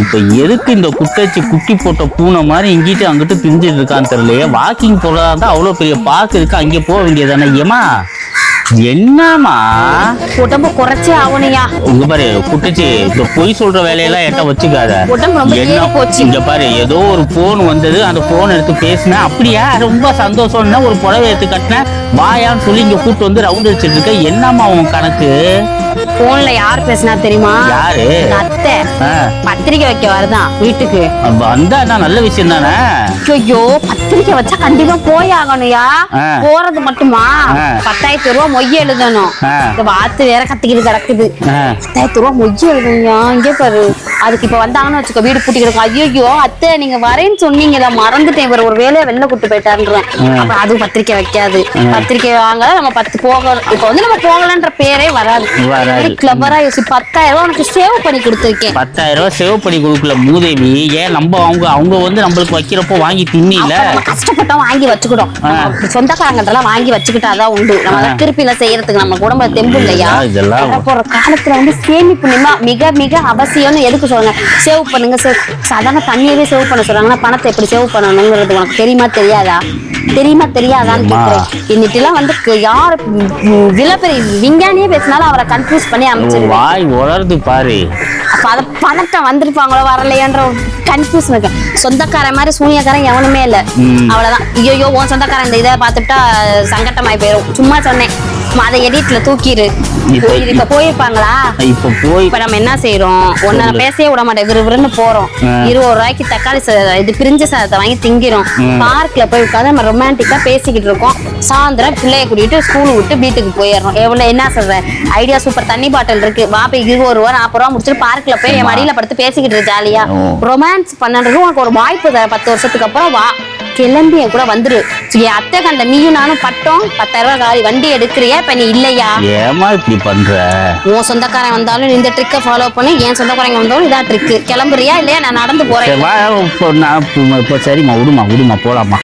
இப்ப எதுக்கு இந்த குட்டச்சி குட்டி போட்ட பூனை மாதிரி இங்கிட்டு அங்கிட்டு பிரிஞ்சிட்டு இருக்கான்னு தெரியலையே? வாக்கிங் போறதா அவ்வளவு பெரிய பார்க் இருக்கு அங்க போக வேண்டியதானே ஏமா என்னம்மா? உடம்பு குறைச்சே ஆகணுயா இங்க பாரு குட்டச்சி இந்த பொய் சொல்ற வேலையெல்லாம் என்கிட்ட வச்சுக்காத. என்ன? போச்சு. இங்க பாரு ஏதோ ஒரு போன் வந்தது அந்த போன் எடுத்து பேசினேன். அப்படியா? ரொம்ப சந்தோஷம்னா ஒரு புடவை எடுத்து கட்டினேன். வாயான்னு சொல்லி இங்க கூட்டு வந்து ரவுண்ட் அடிச்சிட்டு இருக்க. என்னம்மா உன் கணக்கு? போன்ல யார் பேசினா தெரியுமா? யாரு? அத்தை. பத்திரிக்கை வைக்க வருதான் வீட்டுக்கு. வந்தா நல்ல விஷயம் தானே? ஐயோ பத்திரிக்கை வச்சா கண்டிப்பா போய் ஆகணும்யா. போறது மட்டுமா. பத்தாயிரத்தி ரூபா மொய் எழுதணும். இந்த வாத்து வேற கத்திக்கிட்டு கிடக்குது. பத்தாயிரத்தி ரூபா மொய் எழுதணும்யா இங்கே பாரு. அதுக்கு இப்ப வந்தாங்கன்னு வச்சுக்கோ வீடு பூட்டி கிடக்கும் ஐயோ அத்தை நீங்க வரேன்னு சொன்னீங்கல்ல மறந்துட்டேன். இவர் ஒரு வேலையை வெளில கூட்டு போயிட்டாருன்றேன். அப்ப அதுவும் பத்திரிக்கை வைக்காது. பத்திரிக்கை வாங்க நம்ம பத்து போக இப்ப வந்து நம்ம போகலன்ற பேரே வராது. கிளவரா யோசி பத்தாயிரம் ரூபாய் உனக்கு சேவ் பண்ணி கொடுத்துருக்கேன் பத்தாயிரம் ரூபாய் சேவ் பண்ணி கொடுக்கல மூதேவி. ஏன் நம்ம அவங்க அவங்க வந்து நம்மளுக்கு வைக்கிறப்போ வாங்கி தின்னில கஷ்டப்பட்டோம் வாங்கி வச்சுக்கிட்டோம். நம்ம சொந்தக்காரங்கள்ட்டலாம் வாங்கி வச்சுக்கிட்டாதான் உண்டு. நம்ம அதை திருப்பில செய்யறதுக்கு நம்ம உடம்புல தெம்பு இல்லையா? போற காலத்துல வந்து சேமிப்பு மிக மிக அவசியம்னு எதுக்கு சொல்றாங்க சேவ் பண்ணுங்க சேவ். சாதாரண தண்ணியவே சேவ் பண்ண சொல்றாங்கன்னா பணத்தை எப்படி சேவ் பண்ணணுங்கிறது உனக்கு தெரியுமா தெரியாதா? தெரியுமா தெரியாதான்னு அம்மா. கேக்குறேன். இன்னைக்கெல்லாம் வந்து யார் விலை பெரிய விஞ்ஞானியே பேசினாலும் அவரை கன்ஃபியூஸ் பண்ணி உன் அமைச்சிருவேன் வாய் உலர்ந்து பாரு. அப்ப அத பணத்தை வந்திருப்பாங்களோ வரலையான்ற கன்ஃபியூஸ் இருக்கு. சொந்தக்காரன் மாதிரி சூனியக்காரன் எவனுமே இல்ல. ம். அவ்வளவுதான். ஐயோ உன் சொந்தக்காரன் இந்த இதை பார்த்துட்டா சங்கட்டமாய் போயிரும். சும்மா சொன்னேன். அதை எடிட்ல தூக்கிடு இப்ப- போயிரு. இப்ப போயிருப்பாங்களா? இப்ப போய் இப்ப நம்ம என்ன செய்யறோம் ஒன்னு. பேசவே விட மாட்டேன். விறுவிறுன்னு போறோம். இருபது ரூபாய்க்கு தக்காளி சா- இது பிரிஞ்ச சாதத்தை வாங்கி திங்கிறோம். பார்க்ல போய் உட்காந்து நம்ம ரொமான்டிக்கா பேசிக்கிட்டு இருக்கோம். சாயந்தரம் பிள்ளைய கூட்டிட்டு ஸ்கூல் விட்டு வீட்டுக்கு போயிடுறோம். எவ்வளவு என்ன சொல்ற? ஐடியா சூப்பர் தண்ணி பாட்டில் இருக்கு. வாப்ப இருபது ரூபா நாற்பது ரூபா முடிச்சுட்டு பார்க்ல போய் என் மடியில படுத்து பேசிக்கிட்டு இரு ஜாலியா. ரொமான்ஸ் பண்ணதுக்கு உனக்கு ஒரு வாய்ப்பு தர பத்து வருஷத்துக்கு அப்புறம் வா. கிளம்பி என் கூட வந்துரு. என் அத்தை கண்ட நீயும் நானும் பட்டோம். பத்தாயிரம் ரூபாய் காலி வண்டி எடுக்கிறியா? இப்ப நீ இல்லையா? ஏமா இப்படி பண்ற? உன் சொந்தக்காரன் வந்தாலும் இந்த ட்ரிக்கை ஃபாலோ பண்ணு. என் சொந்தக்காரங்க வந்தாலும் இதான் ட்ரிக்கு கிளம்புறியா இல்லையா? நான் நடந்து போறேன். இப்போ சரிம்மா விடுமா விடுமா போலாமா